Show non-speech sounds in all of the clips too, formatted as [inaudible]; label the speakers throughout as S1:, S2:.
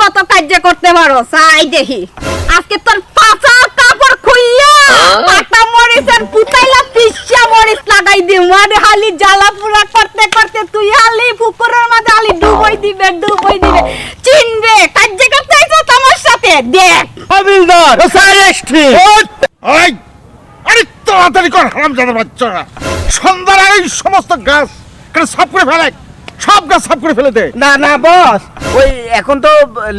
S1: কত কার্য করতে পারো? চাই দেখি। আজকে তোর পাঁচা কাপড় খুইয়া পাতা মরিচের পুতাইলা পিসা মরিচ লাগাই দি মানে হালি জ্বালা পুরা করতে করতে তুই হালি পুকুরের মাঝে হালি ডুবই দিবে ডুবই দিবে। চিনবে? কার্য করতে আইছো তোমার সাথে? দেখ।
S2: হাবিলদার
S3: ওই! ওই! আরে তাড়াতাড়ি কর হারাম বাচ্চারা। সন্ধ্যার এই সমস্ত গাছ কেন সাফ করে ফেলে। সব গাছ সাফ করে ফেলে দে।
S2: না না বস। ওই এখন তো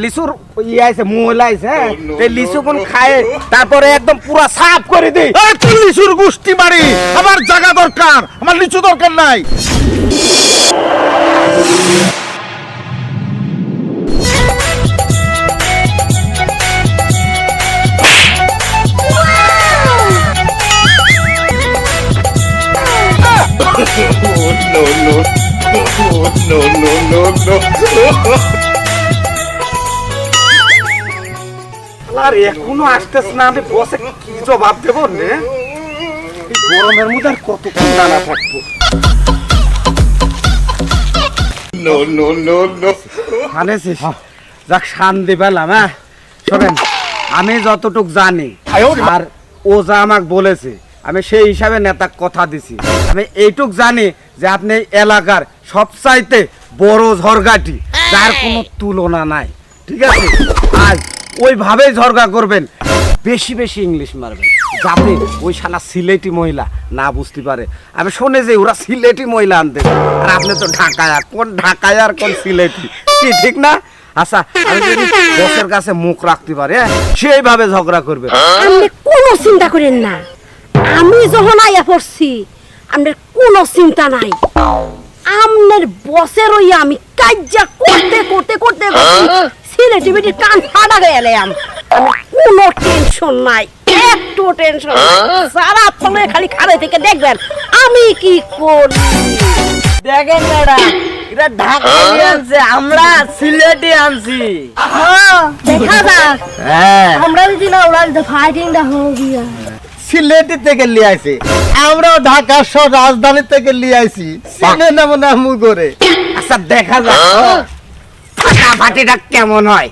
S2: লিচুর ইয়ে আছে মহিলা আছে হ্যাঁ? এই লিচু কোন খায় তারপরে একদম পুরা সাফ করে
S3: এই লিচুর গুষ্টি বাড়ি? আমার জায়গা দরকার আমার লিচু দরকার নাই। [laughs]
S2: আর এখনও আসতেছ না আমি বসে কি জবাব দেবো এই গরমের মধ্যে আর কতক্ষণ দাঁড়া থাকব? হানেছিস যাক শান্তি পেলাম হ্যাঁ? শোনেন আমি যতটুক জানি আর ও যা আমাকে বলেছে আমি সেই হিসাবে নেতা কথা দিছি। আমি এইটুক জানি যে আপনি এলাকার সবচাইতে বড় ঝরগাটি যার কোনো তুলনা নাই। ঠিক আছে? আর ওইভাবেই ঝরগা করবেন। বেশি বেশি ইংলিশ মারবেন। যাতে ওই শালা সিলেটি মহিলা না বুঝতে পারে। আমি শুনে যে ওরা সিলেটি মহিলা আনতে। আর আপনি তো ঢাকায় কোন ঢাকায় আর কোন সিলেটি? কি ঠিক না? আচ্ছা আমি যদি বসের কাছে মুখ রাখতে পারি হ্যাঁ, সেইভাবে ঝগড়া করবে
S1: আপনি কোনো চিন্তা করেন না। আমি যখন আইয়া পড়ছি আপনার কোনো চিন্তা নাই। আমনের বসের ওই আমি কাজ্জা করতে করতে করতে করতে সিলেটি বেটি কান ফাটা গেলে আমি কোনো টেনশন নাই একটু টেনশন সারা ফলে খালি খাড়ে থেকে দেখবেন আমি কি করি?
S4: দেখেন ম্যাডাম এটা ঢাকা আনছে আমরা সিলেটে আনছি।
S1: হ্যাঁ, দেখা যাক।
S2: হ্যাঁ।
S1: আমরা যদি না ওরা ফাইটিং দা হো গিয়া
S2: সিলেটি থেকে লিয়ে আইছি। আমরাও ঢাকা শহর রাজধানী থেকে লিয়ে আইছি। সিনে না করে। আচ্ছা দেখা যাক। ফাটাফাটিটা কেমন হয়?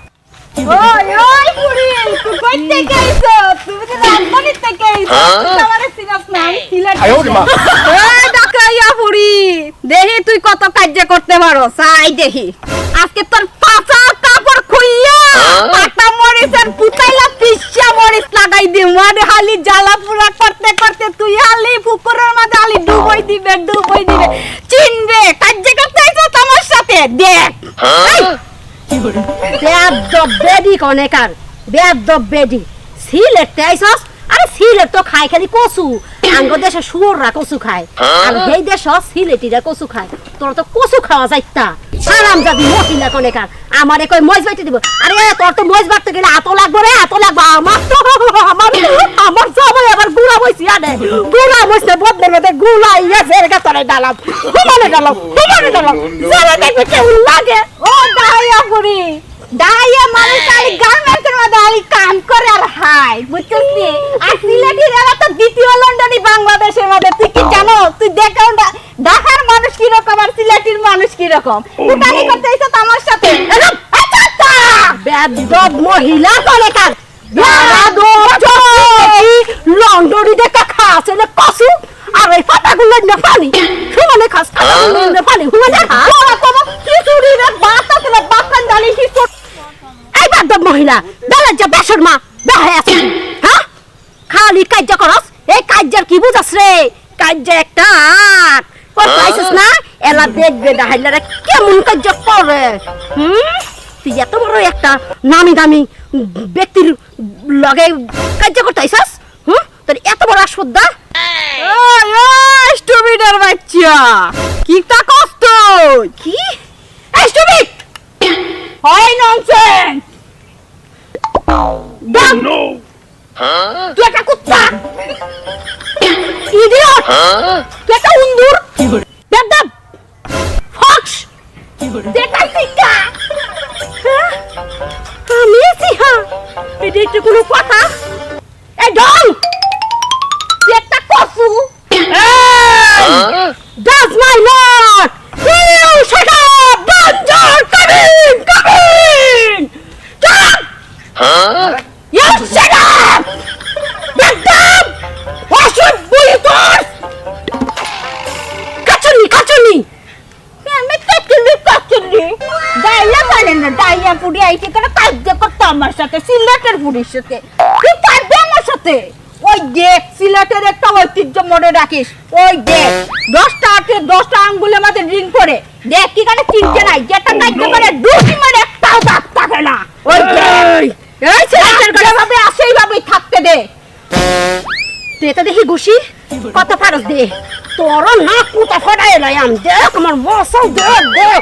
S1: ওই ওই পুরি তুই কই থেকে আইছো তুমি তো রাজধানী থেকে আইছো তুই চিনাস না আমি সিলেট এই ডাকাইয়া পুরি দেখি তুই কত কার্য করতে পারো চাই দেখি আজকে তোর পাঁচা কাপড় খুইয়া পুতাইলা পিসা মরিচ লাগাই দি মানে হালি জ্বালা পুরা করতে করতে তুই হালি পুকুরের মাঝে হালি ডুবই দিবে ডুবই দিবে। চিনবে কার্য করতে আইছো তোমার সাথে দেখ। এই, বেয়াদব মজ বাইতে দিব। আরে তোর তো মজ বাড়তে গেলে রে, এত লাগবে। আমার তো, আমার আমার সবাই আবার গুড়া বইছি বইছে বদলে মধ্যে গুলা ইয়ে ফের গে তোরে ডালাম। হুমানে ডালাম হুমানে ও দাইয়া পুরি দাইয়া মানুষ আলি গার্মেন্টসের মধ্যে আলি কাম করে আর হাই বুঝছিস আর সিলেটি রেলা তো দ্বিতীয় লন্ডনই বাংলাদেশের মধ্যে। তুই কি জানো? তুই দেখো না- ঢাকার মানুষ কি রকম আর সিলেটির মানুষ কি রকম তুই কানি করতে এসে আমার সাথে। আচ্ছা। মহিলা করে কার লন্ডনি দেখা খাস এনে কসু। আর এই ফাটাগুলো না পানি সমানে খাস ফাটাগুলো না পানি হুমানে খাস ওরা কোনো খিচুড়ি রে আছে না বাতান ডালি খিচুড়ি এই বেয়াদব মহিলা বেলার যা বেসর মা বেহাই আছে। হ্যাঁ? খালি কাজ্য করস এই কাজ্যার কি বুঝাস রে? কাজ্য একটা আট কই পাইছিস না? এলা দেখবে ডাহাইলারা কেমন কাজ্য করে? হুম? তুই এত বড় একটা নামি দামি ব্যক্তির লগে কাজ্য করতে আইসাস তোর এত বড় আসপদ্দা ওই ওই স্টুপিডের বাচ্চা। কি তা কষ্ট কি? এই স্টুপিড হয় ননসেন্স ডগ তুই একটা কুত্তা! ইডিয়ট তুই একটা উন্দুর! বেদব ফক্স! দেখা শিক্ষা আমি সিহা এটা একটু কোনো কথা? এই জানেন না ডাইয়া পুরি আইতে কেন কাজ করতো আমার সাথে সিলেটের পুরীর সাথে। কি পারবে আমার সাথে? ওই দেখ সিলেটের একটা ঐতিহ্য মনে রাখিস। ওই দেখ দশটা আটে দশটা আঙ্গুলের মাঝে রিং করে। দেখ কি কানে চিনতে নাই যেটা কাজতে করে দুটি মানে একটাও দাগ থাকে না। ওই দেখ এই! সিলেটের যেভাবে আসে এইভাবেই থাকতে দে। তুই এটা দেখি ঘুষি। কত ফারস দে? তোর না কুটা ফটাই এলাম দেখ আমার মশাল দেখ দেখ।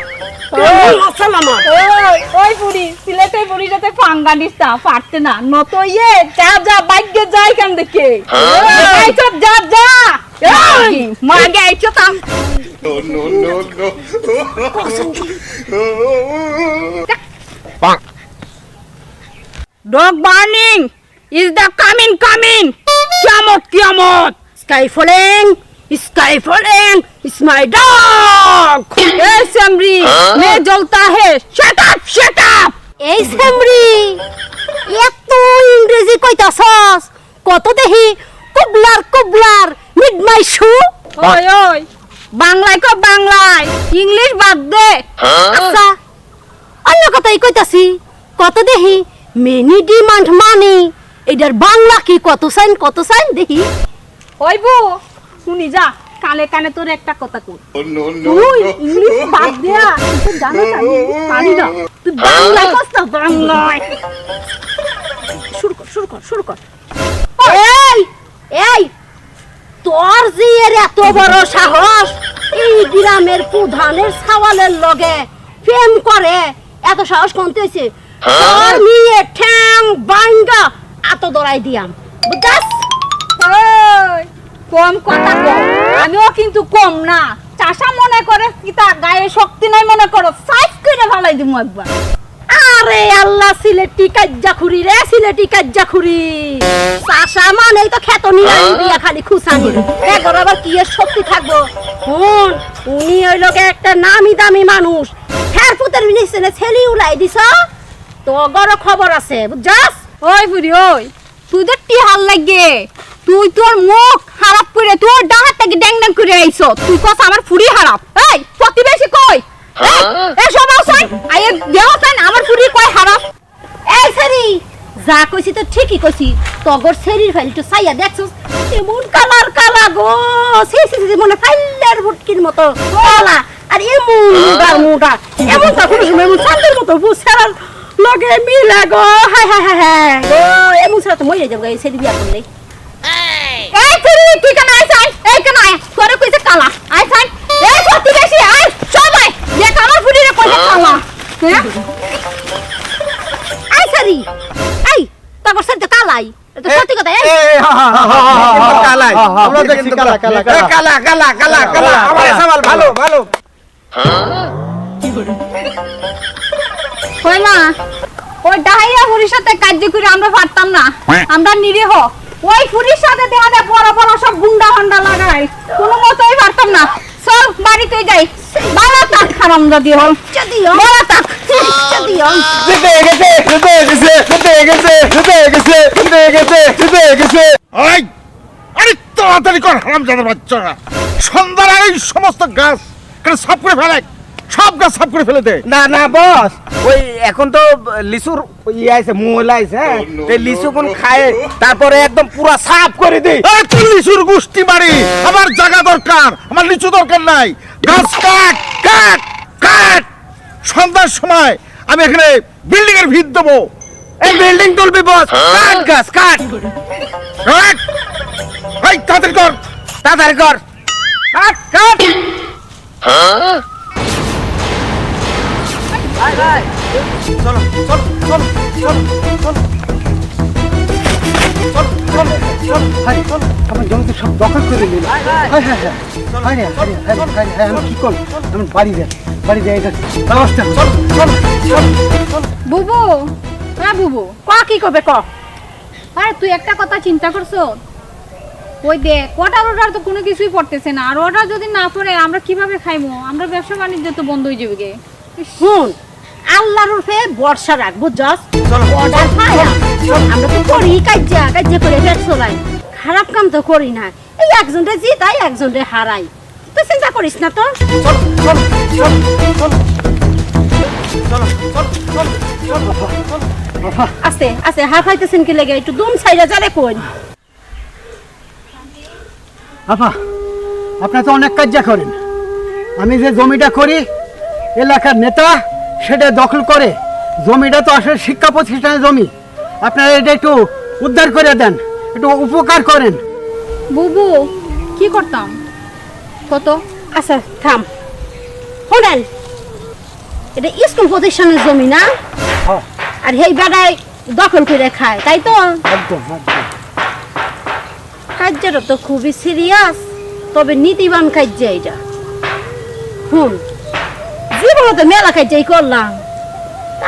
S1: মশাল আমার। ওই ওই বুড়ি সিলেটের বুড়ি যাতে ফাঙ্গা দিস না পারতে না। নত ইয়ে যা যা বাইকে যাই কান দেখে এই সব যা যা। মাগে আইছো তাম Dog burning is the coming coming. Kiamot kiamot. Sky falling. Sky falling. It's my dog. Hey Samri, मैं जलता है. Shut up, shut up.
S5: এই সেমরি এত ইংরেজি কইতাছস কত দেখি কুবলার কুবলার মিড মাই শু
S1: ওই ওই বাংলায় কো বাংলায় ইংলিশ বাদ দে
S5: আচ্ছা অন্য কথাই কইতাছি কত দেখি মেনি ডিমান্ড মানি এটার বাংলা কি কত সাইন কত সাইন দেখি
S1: ওই বউ শুনি যা কানে কানে তোর একটা কথা কই। তুই ইংলিশ বাদ দেয়া তুই জানো আমি পারি না। তুই বাংলায় কস না বাংলায়।
S5: শুরু কর শুরু কর শুরু কর। এই এই তোর যে এর এত বড় সাহস এই গ্রামের প্রধানের সাওয়ালের লগে প্রেম করে এত সাহস কমতে হয়েছে তোর মেয়ে ঠ্যাং বাঙ্গা এত দৌড়াই দিয়াম। বুঝাস?
S1: কম কথা কম আমিও কিন্তু কম না। চাষা মনে করে কি তা গায়ে শক্তি নাই মনে করো। সাইজ করে ভালাই দিমু একবার।
S5: আরে আল্লাহ সিলেটি কাজ্জা খুরি রে সিলেটি কাজ্জা খুরি। চাষা মানেই তো খেত নিয়ে দিয়া খালি খুসানি এগর আবার কি এর শক্তি থাকব? হুন উনি ওই লোকে একটা নামি দামি মানুষ। হ্যার পুতের নিচে ছেলি উলাই দিছ? তো গড় খবর আছে বুঝছাস?
S1: ওই বুড়ি ওই। তুই তো টিহাল লাগে তুই তোর মুখ খারাপ করে তোর ডাহাত থেকে ড্যাং ড্যাং করে আইছো। তুই কস আমার ফুড়ি খারাপ? এই প্রতিবেশী কই? এই, এই সব আসাই আই দেহ সাইন আমার ফুড়ি কই খারাপ?
S5: এই সেরি যা কইছি তো ঠিকই কইছি। তগর শরীর ফাইল তো সাইয়া দেখছস? এমন কালার কালা গো। সি সি সি মনে ফাইলের ভুটকির মতো। কালা আর এমন মুডা মুডা এমন তা কোনো সময় এমন মতো বুঝছার লগে মিলা গো। হাই হাই হাই হাই গো এমন ছাড়া তো মরে যাব এই সেরি বিয়া করলে।
S1: এই ফুড়ি তুই কেন এই কেন তোরে কইছে কালা আইছাই এই প্রতিবেশী আয় সবাই আমার ফুড়ি রে কইছে কালা হ্যাঁ
S5: আই সারি তো কালাই এটা সত্যি কথা এই
S2: কালাই
S3: আমরা দেখছি কালা, কালা, কালা।
S2: কালা কালা কালা কালা আমার সামাল ভালো ভালো
S1: কই ওই ডাহাইয়া ফুরির সাথে কার্য করে আমরা পারতাম না আমরা নিরীহ ওই সাথে দেহাতে বড় বড় সব গুন্ডা হন্ডা লাগাই। কোনো মতোই পারতাম না। সব বাড়িতে যাই। ভালো থাক হারাম যদি হল।
S3: ভালো থাক তাড়াতাড়ি কর সন্ধ্যার এই সমস্ত গাছ সব করে ফেলে। সব গাছ সাফ করে ফেলে দে।
S2: না না বস। ওই এখন তো লিচুর ইয়ে আছে মূল আছে হ্যাঁ? এই লিচু কোন খায় তারপরে একদম পুরা সাফ করে দে।
S3: এই তুই লিচুর গোষ্ঠী বাড়ি আমার জায়গা দরকার আমার লিচু দরকার নাই। গাছ কাট কাট কাট। সন্ধ্যার সময় আমি এখানে বিল্ডিং এর ভিত দেবো।
S2: এই বিল্ডিং তুলবি বস। কাট গাছ কাট।
S3: কাট। এই তাড়াতাড়ি কর।
S2: তাড়াতাড়ি কর। কাট কাট। চলো চলো চলো চলো চলো চলো। চলো চলো আমার জমিতে সব দখল করে নিল হাই হাই হাই হাই রে হাই রে হাই রে, হাই রে, হাই আমি কি করব? আমি বাড়ি যাই বাড়ি যাই এটা ব্যবস্থা চলো চলো চলো চলো
S1: বুবু হ্যাঁ বুবু
S5: ক কি করবে ক?
S1: আরে তুই একটা কথা চিন্তা করছ? ওই দেখ অর্ডার তো কোনো কিছুই পড়তেছে না। আর অর্ডার যদি না পড়ে আমরা কীভাবে খাইবো আমরা ব্যবসা বাণিজ্য তো বন্ধ হয়ে যাবে গে।
S5: শুন আল্লাহর উপরে ভরসা রাখ বুঝছস?
S2: চলো,
S5: অর্ডার পাই না। আমরা তো করি কাজ্যা কাজ্যা করে চলাই খারাপ কাম তো করি না। এই একজনরে জিতাই একজনরে হারাই। তুই চিন্তা করিস না তো।
S2: চলো চলো চলো চলো। চলো চলো
S5: আস্তে আস্তে হাফ হাইতেছেন কি লেগে? একটু দুম সাইডা যারে কোন
S6: আপা আপনার তো অনেক কাজ করেন। আমি যে জমিটা করি এলাকার নেতা সেটা দখল করে। জমিটা তো আসলে শিক্ষা প্রতিষ্ঠানের জমি। আপনারা এটা একটু উদ্ধার করে দেন একটু উপকার করেন।
S1: বুবু কি করতাম? কত?
S5: আচ্ছা থাম। শোনেন এটা স্কুল প্রতিষ্ঠানের জমি না। আর সেই বেড়ায় দখল করে খায় তাই তো?
S6: একদম একদম।
S5: কার্যটা তো খুবই সিরিয়াস তবে নীতিবান কার্য এটা। হুম। জীবনে তো মেলা কার্যই করলাম।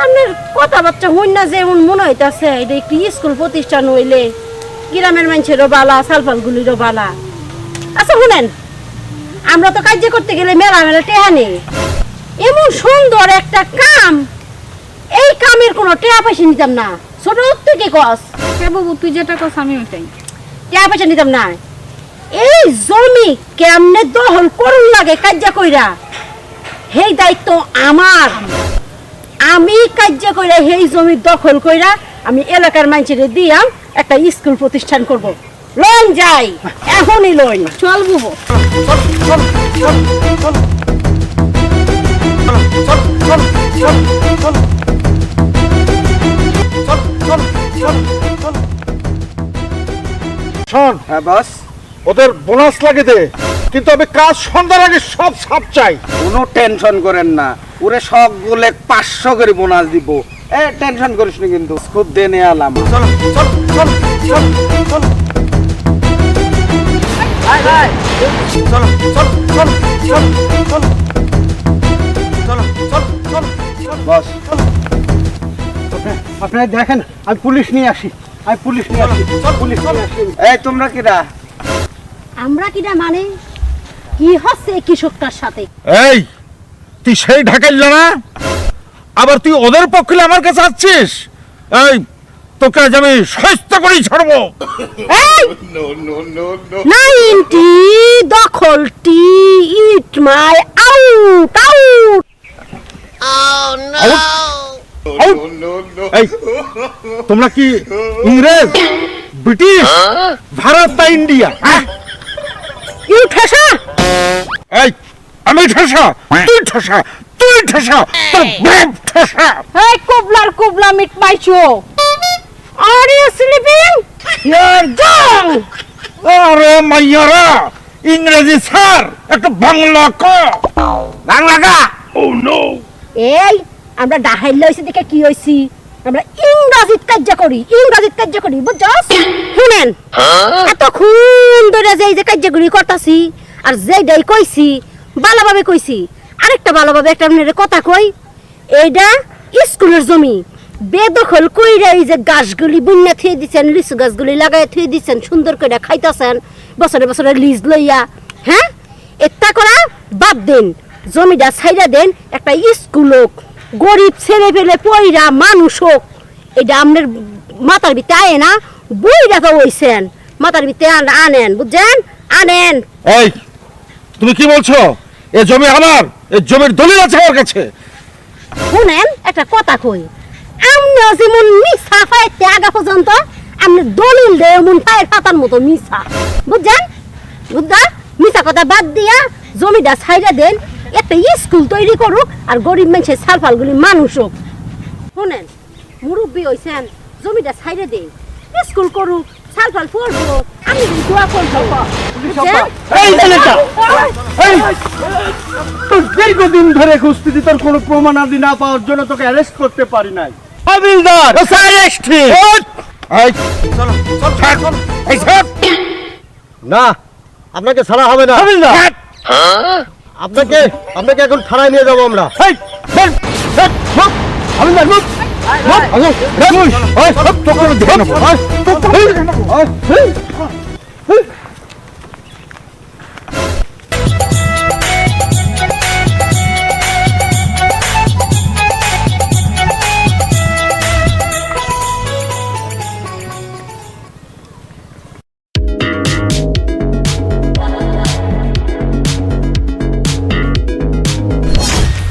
S5: আপনার কথাবার্তা হইন না যেমন মনে হইতাছে এটা একটি স্কুল প্রতিষ্ঠান হইলে গ্রামের মানুষেরও বালা সালফালগুলিরও বালা। আচ্ছা শুনেন আমরা তো কার্য করতে গেলে মেলা মেলা টেহা নেই। এমন সুন্দর একটা কাম এই কামের কোনো টেহা পয়সা নিতাম না। ছোট থেকে কস?
S1: হ্যাঁ বাবু তুই যেটা কস আমি ওইটাই।
S5: টাকা পয়সা নিতাম না। এই জমি কেমনে দহল করুন লাগে কাজ্যা কইরা? সেই দায়িত্ব আমার। আমি কাজ্যা কইরা সেই জমি দখল কইরা আমি এলাকার মানুষের দিয়াম একটা স্কুল প্রতিষ্ঠান করব। লোন যাই এখনই লোন
S1: চল বুবু।
S3: শোন
S2: হ্যাঁ বস।
S3: ওদের বোনাস লাগে দে। কিন্তু আমি কাজ সন্ধ্যার আগে সব সাপ চাই।
S2: কোনো টেনশন করেন না। ওরে সবগুলো পাঁচশো করে বোনাস দিব। এ টেনশন করিস না কিন্তু। খুব দেনে আলাম। চলো চলো চলো চলো চলো। চলো চলো চলো চলো চলো। চলো চলো চলো বস।
S6: আপনি- আপনারা দেখেন আমি পুলিশ নিয়ে আসি। আমি পুলিশ নিয়ে আসি। পুলিশ নিয়ে আসি।
S2: এই তোমরা কিরা?
S5: আমরা কিনা মানে? কি হচ্ছে এই কৃষকটার সাথে?
S3: এই তুই সেই ঢাকাইল না? আবার তুই ওদের পক্ষে আমার কাছে আসছিস? এই তোকে আজ আমি সস্ত করেই ছাড়বো।
S5: নাইনটি দখলটি ইট মাই আউট আউট!
S3: এই তোমরা কি ইংরেজ ব্রিটিশ ভারত না ইন্ডিয়া? হ্যাঁ?
S5: ইউ ঠেসা?
S3: এই আমি ঠেসা তুই ঠেসা তুই ঠেসা তোর বাপ ঠেসা।
S1: এই কুবলার কুবলা মিট মাইছো
S5: আর ইউ স্লিপিং
S3: আরে মাইয়ারা ইংরেজি স্যার একটা বাংলা ক।
S2: বাংলা গা
S5: এই আমরা ডাহাইল লইছি দেখে কি হইছি? আমরা ইংরাজিত কার্য করি ইংরাজিত কার্য করি বুঝছস? শুনেন। এতক্ষণ ধরে যে এই যে কার্যগুলি করতাছি, আর যেটাই কইছি, ভালোভাবে কইছি। আরেকটা ভালোভাবে একটা আপনার কথা কই এইটা স্কুলের জমি। বেদখল কইরা এই যে গাছগুলি বুন্যা থুয়ে দিচ্ছেন লিচু গাছগুলি লাগাই থুয়ে দিচ্ছেন সুন্দর করে খাইতেছেন, বছরে বছরে লিজ লইয়া হ্যাঁ? এটা করা বাদ দেন, জমিটা ছাইরা দেন, একটা স্কুল হোক, গরিব ছেলে পেলে পয়রা মানুষ হোক এটা আপনার মাথার ভিতরে আয় না, বইরা তো হইছেন। মাথার ভিতরে আন- আনেন বুঝছেন? আনেন।
S3: এই তুমি কি বলছো? এ জমি আমার এ জমির দলিল আছে আমার কাছে।
S5: শুনেন একটা কথা কই। আমনে যেমন মিছা পাইতে আগা পর্যন্ত আপনি দলিল দেয় এমন পায়ের পাতার মতো মিছা। বুঝছেন? বুঝা মিছা কথা বাদ দিয়া জমিটা ছাইরা দেন একটা স্কুল তৈরি করুক আর গরিব মানুষের সালফালগুলি মানুষ হোক। শুনেন মুরব্বী হইছেন জমিটা ছাইরা দেন স্কুল করুক সালফাল পড়ব আমি দোয়া করব।
S6: এই ছেলেটা এই। তোর দীর্ঘদিন ধরে খুঁজতেছি তোর কোনো প্রমাণাদি না পাওয়ার জন্য তোকে অ্যারেস্ট করতে পারি নাই। হাবিলদার!
S3: এই। চলো চলো এই ছাড়
S6: না আপনাকে ছাড়া হবে না। হাবিলদার! আপনাকে আপনাকে এখন থানায় নিয়ে যাব আমরা। হাবিলদার মুখ। 哎，走，走，
S3: 哎，走，走过来点了吧，哎，走，走，哎，哎。